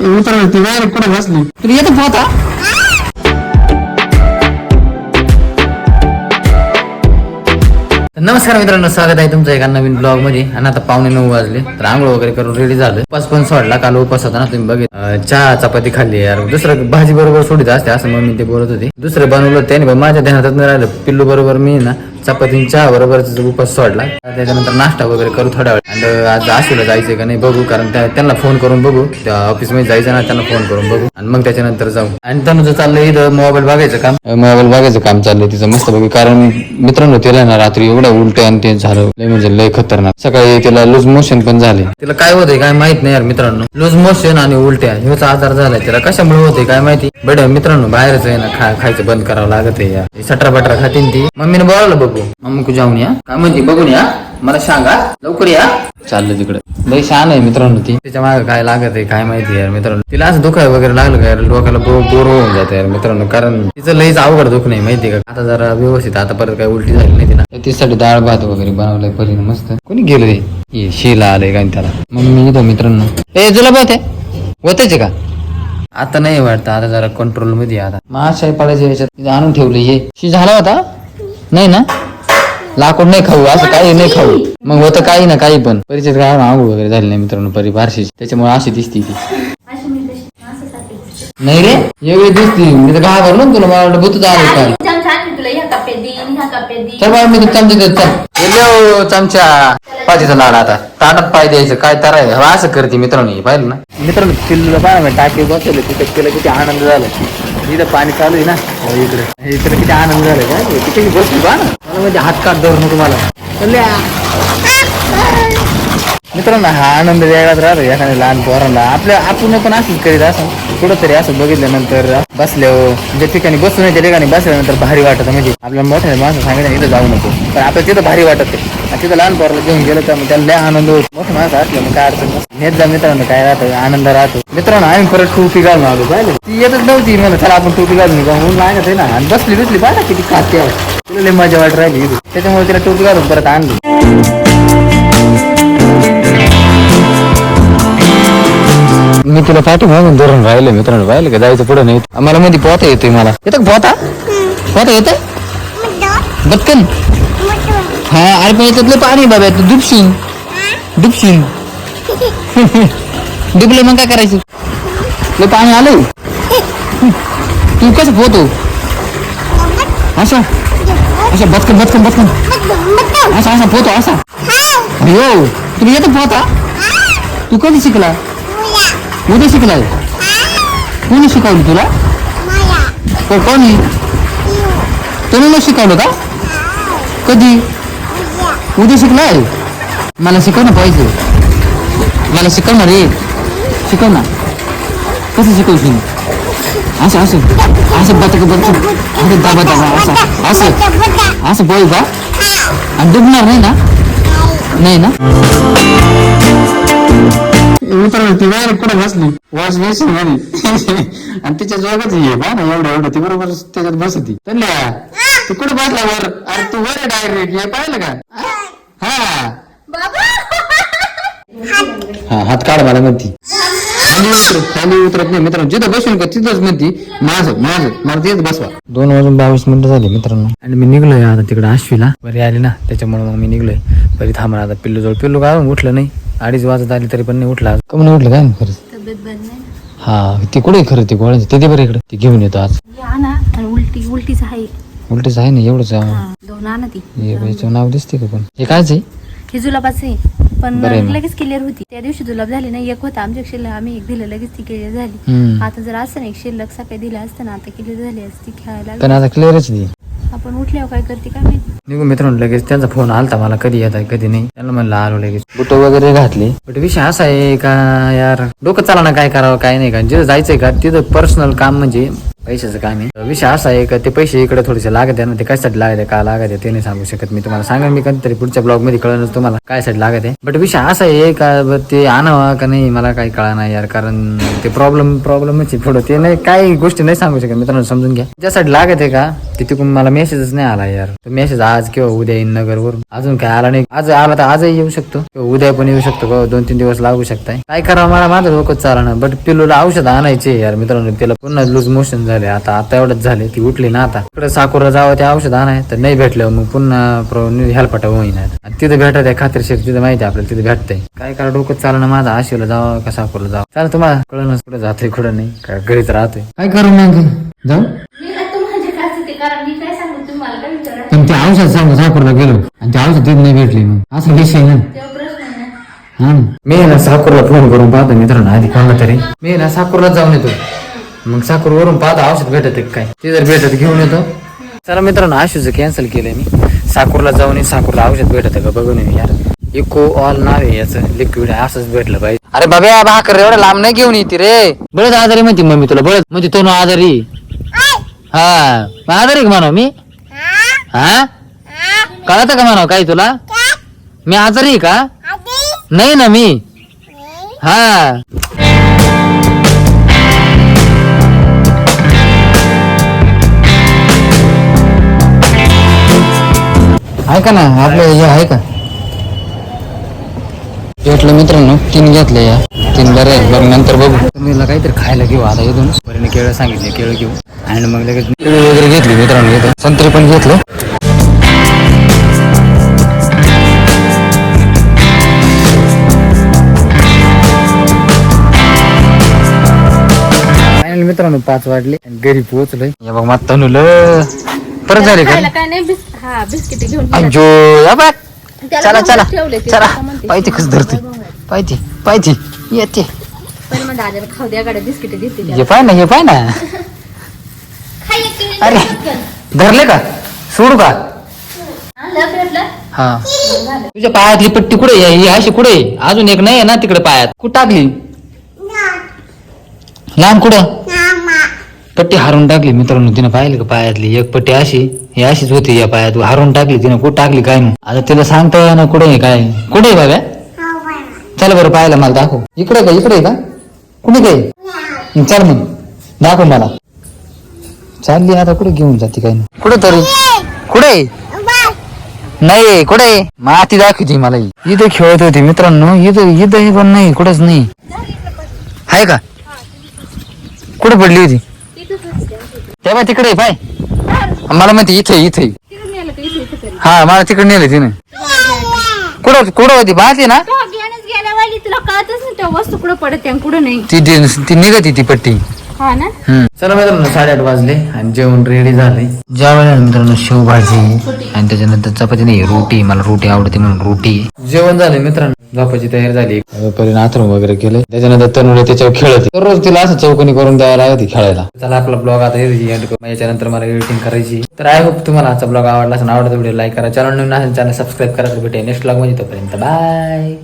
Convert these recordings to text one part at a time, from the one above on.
मित्रांनो ती डायरेक्ट कुठे बसली तुला येतं पोहता नमस्कार मित्रांनो स्वागत आहे तुमचं एका नवीन ब्लॉगमध्ये. आणि आता पावणे नऊ वाजले. तर आंघोळ वगैरे करून रेडी झालं उपास पण सोडला. काल उपास होता ना तुम्ही बघित चहा चपाती खाल्ली यार. दुसरं भाजी बरोबर सोडित असते असं मग मी ते बोलत होते. दुसरं बनवलं त्याने पण माझ्या ध्यानात नाही राहिलं. पिल्लू बरोबर मी ना चपाती आणि चहा बरोबर उपास सोडला त्याच्यानंतर नाश्ता वगैरे करू थोडा वेळ. आणि आज आशीला जायचंय का नाही बघू कारण त्या- त्यांना फोन करून बघू. त्या ऑफिसमध्ये जायचं ना त्यांना फोन करून बघू. आणि मग त्याच्यानंतर जाऊ. आणि तनुचं चाललंय इथं मोबाईल बघायचं काम? मोबाईल बघायचं काम चाललंय तिचं मस्त बघू कारण मित्रांनो तिला ना रात्री एवढं उलट आणि ते झालं. लय म्हणजे लय खतरनाक. सकाळी तिला लूज मोशन पण झाले. तिला काय होतंय काय माहीत नाही यार मित्रांनो. लूज मोशन आणि उलट्या ह्योच आजार झालाय तिला. कशामुळे होते काय माहिती? बट मित्रांनो बाहेरच आहे ना खा खायचं बंद करावं लागत आहे सटरा बटरा खातीन ती. मम्मीने बोलावलं बघू. मम्मी को जाऊन या. काय म्हणते? बघून या. मला सांगा. लवकर या. चाललं तिकडे. लई छान आहे मित्रांनो ती. त्याच्यामागे काय लागत आहे काय माहिती यार मित्रांनो. तिला असं दुखाय वगैरे लागलं का यार? डोक्याला बोर बोर होऊन जातं यार मित्रांनो. कारण तिचं लईच अवघड दुख नाही माहिती का? आता जरा व्यवस्थित आता परत काय उलटी झाली नाही तिला. तिच्यासाठी डाळ भात वगैरे बनवलाय परीने मस्त. कोणी गेलं रे? हे शिला आलंय काय त्याला? मग मी इथं मित्रांनो. ए तुला बघ होतेच का? आता नाही वाटतं. आता जरा कंट्रोलमध्ये आहे आता. माशाय पाडायच्या याच्यात आणून ठेवली हे. शी झाला होता? नाही ना? लाकूड नाही खाऊ असं काही नाही खाऊ. मग होतं काही ना काही पण. परिचय काय आंघोळ वगैरे झाली नाही मित्रांनो परी बारशी त्याच्यामुळे अशी दिसती ती. नाही रे वेगळी दिसती. मी तर घाबरलो ना तुला मला वाटलं भूतच आलं काय छान मी चल तर चमचे देत चल. देव चमचा. पाहिजे लाड आता. ताटात पाय द्यायचं काय तर असं करते मित्रांनो हे पाहिलं ना? मित्रांनो पिल्लूला पाहा मी टाकी बसवले तिथे तिला किती आनंद झाला. इथं पाणी चालू आहे ना? हो, इकडे. इकडे किती आनंद झाला का? किती बसली पहा ना. म्हणजे हात काट धरून तुम्हाला मित्रांनो हा आनंद वेगळाच राहतो एखाद्या लहान पोरांना. आपल्या आपण पण असंच करीत असं. कुठंतरी असं बघितल्यानंतर बसल्यावर ज्या ठिकाणी बसून त्या ठिकाणी बसल्यानंतर भारी वाटत. म्हणजे आपल्या मोठ्या माणसं सांगितलं इथं जाऊ नको. पण आपल्या तिथं भारी वाटत आणि तिथं लहान पोराला घेऊन गेलं तर मग त्याला लय आनंद होतो. मोठं माणसं असलं मग काय अडचण नसते. नेत जा मित्रांनो काय राहतं आनंद राहतो. मित्रांनो आम्ही परत टोपी घालून आलो पाहिजे ती येतच नव्हती. म्हणलं चला आपण टोपी घालून जाऊ म्हणून लागत आहे ना आणि बसली बसली पाहिजे किती खाते आहे. तिला लय मजा वाट राहिली इथं. त्याच्यामुळे तिला टोपी घालून परत आणली. मी तुला पाठी मागून धरून राहिले मित्रांनो. राहिले का? जायचं पुढे नाही. मला मध्ये पोहता येतोय मला. येतं पोहता? पोहता येतं बदकन हा अरे पण याच्यातलं पाणी आहे बाबा तू डुबशीन डुबशीन डुबलं मग काय करायचं लय पाणी आलंय तू कसं पोहतो असा असा बदकन बदकन बदकन असा असा पोहतो असा हो तुला येतं पोहता तू कधी शिकला उद्या शिकलाय कोणी शिकवलं तुला को- कोणी तुम्ही शिकवलं का कधी? उद्या शिकलाय? मला शिकव ना पाहिजे मला शिकव ना रे. शिकव ना. कसं शिकवशील असं असं. असं बतक बतक असं दाबा दाबा. असं असं. असं बोल का आणि डुबणार नाही ना? नाही ना? मित्रांनो ती डायरेक्ट कुठे बसली? वॉश बेसिनमध्ये आणि तिच्या जोगच ये पहा ना एवढं एवढं ती बरोबर त्याच्यात बसती. तल्या तू कुठे बसला वर? अरे तू वर डायरेक्ट हे पाहिलं का? हा. हा हात काढ मला म्हणती. खाली उतरत खाली उतरत नाही. मित्रांनो जिथं बसून का तिथंच म्हणती माझं माझं मला तेच बसवा. दोन वाजून बावीस मिनिटं झाली मित्रांनो. आणि मी निघलोय आता तिकडे आश्वीला बरी आली ना त्याच्यामुळे मग मी निघलोय. बरी थांबणार आता. पिल्लू जवळ पिल्लू काय उठलं नाही? अडीच वाजत आली तरी पण नाही उठला कमी नाही उठलं काय नाही खरंच तब्येत नाही? हा ते कुठे खरं ते गोळ्याचं ते दे बरं इकडे. ते घेऊन येतो आज. या ना आणि उलटी उलटीच आहे. उलटच आहे ना एवढंच आहे. हा, दोन आणा ती. हे नाव दिसते का पण? हे कायच आहे? हे जुलाबाच आहे. पण बरं आहे मग. लगेच क्लिअर होती. त्या दिवशी जुलाब झाली ना एक होता. आमच्या शिल्लक आम्ही एक दिलं लगेच ती क्लिअर झाली. हम्म. आता जर असं नाही शिल्लक सकाळी दिलं असतं ना आता क्लिअर झाली असती खेळायला पण आता क्लिअरच दे आपण उठल्यावर काय करते काय माहिती? निघू मित्रांनो लगेच त्यांचा फोन आलता मला कधी येत आहे कधी नाही. त्यांना म्हणलं आलो लगेच. बुट वगैरे घातले? बट विषय असा आहे का यार डोकं चाला ना काय करावं काय नाही का? जिथं जायचंय का तिथं पर्सनल काम म्हणजे पैशाचं काम आहे. विषय असा आहे का ते पैसे इकडे थोडेसे लागत आहे ना ते कशासाठी लागत आहे का लागत आहे ते नाही सांगू शकत मी तुम्हाला. सांगा मी कधीतरी पुढच्या ब्लॉगमध्ये कळलं तुम्हाला काय साठी लागत आहे. बट विषय असा आहे का ब- ते आणावा का नाही मला काही कळा नाही यार कारण ते प्रॉब्लेम प्रॉब्लेमच आहे थोडं ते नाही काही गोष्टी नाही सांगू शकत मित्रांनो समजून घ्या. ज्यासाठी लागत आहे का तिथे मला मेसेजच नाही आला यार. मेसेज आज किंवा उद्या येईन नगर वरून अजून काय आला नाही. आज आला तर आजही येऊ शकतो. किंवा उद्या पण येऊ शकतो. दोन तीन दिवस लागू शकताय. काय करावं? मला माझं डोकं चालणार बट पिलूला औषध आणायचे यार मित्रांनो. त्याला पुन्हा लूज मोशन झालं. आता आता एवढंच झाले. ती उठली ना आता. इकडे साकोरला जावं ते औषध आणाय तर नाही भेटलं. मग पुन्हा हेल्पाटा होईना. आणि तिथं भेटत आहे खात्रीशीर तिथं माहिती आपल्याला तिथे भेटतंय. काय करा डोकं चाललं ना माझं. आशिवला जावं का साकोरला जावं? चाल तुम्हाला. कळलं कुठं जातोय कुठं नाही. काय घरीच राहतोय. काय करू मग? जाऊ. ते कारण मी काय सांगू तुम्हाला? काय विचारा? पण ते औषध सांगू सापडला गेलो. आणि ते औषध तिथे नाही भेटले मग. असं विषय ना. हा. मी ना साकूरला फोन करून पाहतो मित्रांनो. आधी कोणला तरी. मी ना साकूरला जाऊन येतो. मग साखरवरून वरून पाहतो औषध भेटत आहे का काय? ते जर भेटत घेऊन येतो. चला मित्रांनो आशूचं कॅन्सल केलंय मी. साकूरला जाऊन ये, साकूरला औषध भेटत आहे का बघून येऊ यार. इको ऑल नाव आहे याचं लिक्विड आहे असंच भेटलं पाहिजे. अरे बाबा भाकर एवढं लांब नाही घेऊन येते रे. बळच आजारी म्हणते मम्मी तुला बळत म्हणजे तो आजारी. हा. आजारी का म्हणाव मी? हा? कळत का म्हणाव काय तुला? मी आजारी का? नाही ना मी. हा. ऐका ना आपलं हे आहे का? भेटलं मित्रांनो तीन घेतले या. तीन बरे आहेत. बघ नंतर बघू. तुम्हीला काहीतरी खायला घेऊ आता इथून. बरीने केळं सांगितले केळं घेऊ. आणि मग लगेच केळी वगैरे घेतली मित्रांनो इथं. संत्री पण घेतलं. मित्रांनो पाच वाजले. घरी पोहोचलोय. बघ मात तनुलं. परत झाले का? खायला काय नाही बिस हा बिस्किट घेऊन गेला. अंजो या बघ. त्याला चला चला बघून ठेवले ते, चला. आता म्हणते. पाहिजे कस धरते? पाहिजे पाहिजे येते. पण मग दादाला खाऊ द्या गाड्या बिस्किट देते त्याला. हे पाय ना हे पाय ना. खाई एक किलो अरे. धरले का? सोडू का? हा तुझ्या पायातली पट्टी कुठे आहे? ही अशी कुठे आहे? अजून एक नाही आहे ना तिकडे पायात. कुठं टाकली? लहान कुठं? पट्टी हारून टाकली मित्रांनो तिनं पाहिलं का पायातली? एक पट्टी अशी ही अशीच होती या पायात. हारून टाकली तिनं कुठं टाकली काय नाही आता तिला सांगता येईना कुठे आहे काय कुठे आहे बाब्या? चल बरं पाहायला मला दाखव. इकडे का इकडे का? कुठे काय चल मग दाखव मला. चालली आता कुठे घेऊन जाते काय नाही. कुठे तरी? कुठे नाही कुठे माती दाखवते मला ही. इथं खेळत होती मित्रांनो इथं इथं पण नाही कुठंच नाही. आहे का? कुठे पडली होती? तेव्हा तिकडे पाय. मला म्हणते इथे इथे तिकडे नेलं का इथे इथे तरी? हा मला तिकडे नेलं तिने. कुठं कुठं होती? पाहते ना? तो तुला कळतच नाही त्या वस्तू कुठं पडत कुठं नाही. ती ती- ती निघती ती पट्टी. हा ना? चला मित्रांनो साडेआठ वाजले आणि जेवण रेडी झाले. जेवायला मित्रांनो शेवभाजी आणि त्याच्यानंतर चपाती नाही रोटी मला रोटी आवडते म्हणून रोटी. जेवण झाले मित्रांनो झोपाची तयारी झाली. पहिले नाथरूम वगैरे केले. त्याच्यानंतर तनुला त्याच्यावर खेळत दररोज तिला असं चौकणी करून द्यायला लागते खेळायला. चला आपला ब्लॉग आता. मग याच्यानंतर मला एडिटिंग करायची. तर आय होप तुम्हाला आजचा ब्लॉग आवडला असेल आवडता व्हिडिओ लाईक करा. चॅनल नवीन असेल चॅनल सबस्क्राईब करा. तर भेटेल नेक्स्ट ब्लॉगमध्ये. तोपर्यंत बाय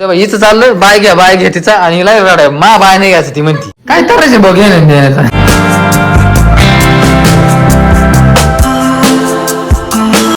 हिचं चाललं बाय घ्या बाय घ्या तिचा आणि हिला रडाय. मा बाय नाही घ्यायचं ती म्हणती. काय करायचं बघ घेण्याचा